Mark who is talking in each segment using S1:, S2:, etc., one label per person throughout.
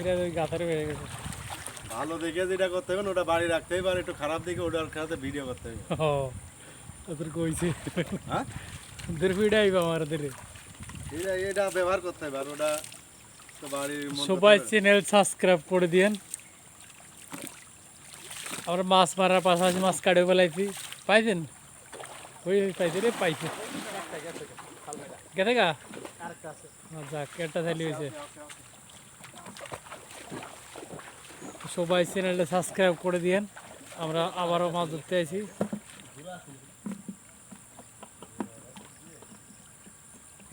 S1: মিরাজ ওই গাথারে বেড়ে গেছে।
S2: ভালো দেখে যেটা করতে হবে না, ওটা বাড়ি রাখতেই পারে একটু খারাপ দিকে ওটার সাথে ভিডিও করতে হবে।
S1: ও ওদের কইছে।
S2: হ্যাঁ?
S1: ওদের ভিড়াই আমার ওদের
S2: এটা এটা ব্যবহার করতে হবে আর ওটা তো বাড়ির মধ্যে
S1: সবাই
S2: তো-
S1: চ্যানেল সাবস্ক্রাইব করে দিয়েন। আমরা মাছ মারার পাশাপাশি মাছ কাটে বেলাইছি পাইছেন? ওই ওই পাইছে। রে পাইছে গেছে গা? যাক একটা থালি হয়েছে। সবাই চ্যানেলটা সাবস্ক্রাইব করে দিয়েন। আমরা আবারও মাছ ধরতে আছি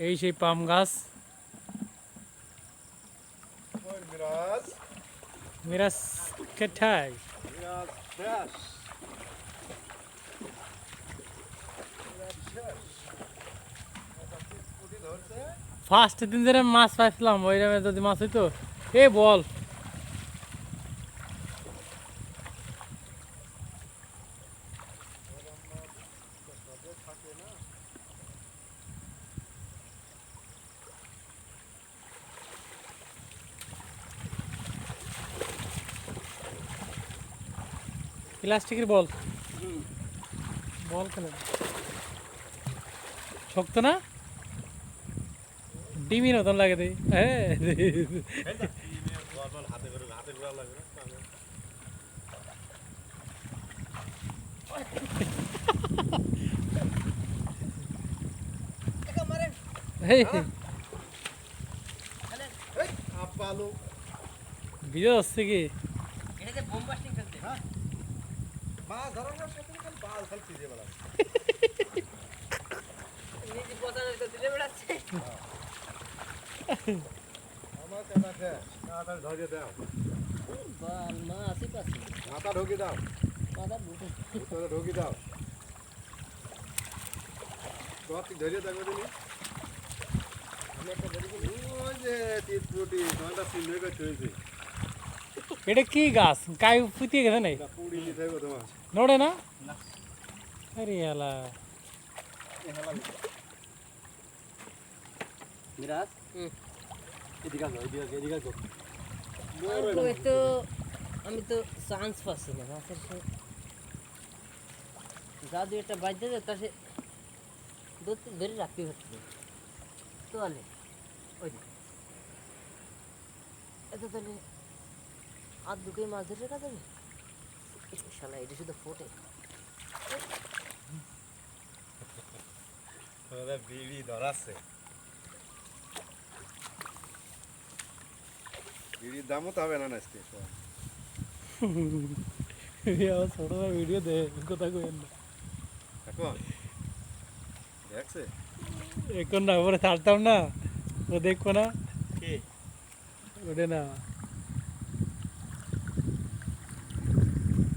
S1: এই সেই পাম গাছ।
S2: মিরাজ।
S1: কেঠাই ফার্স্ট দিন ধরে মাছ পাইছিলাম ওই রামে যদি মাছ হইতো। এ বল। প্লাস্টিকের বল। বল কেন শক্ত না? ডিমির মতন লাগে দেই হ্যাঁ ভিডিও হচ্ছে কি?
S2: মাছ ধরার সাথে খালি মাথা ঢুকি দাও। ভিতরে ঢুকি দাও। ধরিয়ে থাকবে তুমি আমি একটা ধরি যে তিন ফুটি তোমারটা চিহ্ন করে চলেছে।
S1: এটা কি গাছ? কাই পুতিয়ে গেছে নাই নড়ে না? আরে আলা
S2: মিরাজ? এদিকে আসো এদিকে এদিকে আসো
S3: তো। আমি তো চান্স পাচ্ছি না মাছের সে যা দু একটা বাজতে যায় তা সে ধরতে ধরে রাখতে হচ্ছে। তোয়ালে ওই দিকে এত তাহলে আর দুটোই মাছ ধরে রাখা যাবে শালা এটা শুধু ফোটে।
S2: বিড়ি ধরাচ্ছে। বিড়ির দামও তো হবে না
S1: ভিডিও দে কথা কইেন না।
S2: এখন? দেখছে?
S1: এখন না পরে ছাড়তাম না। ও দেখব না।
S2: কি?
S1: ওটা না।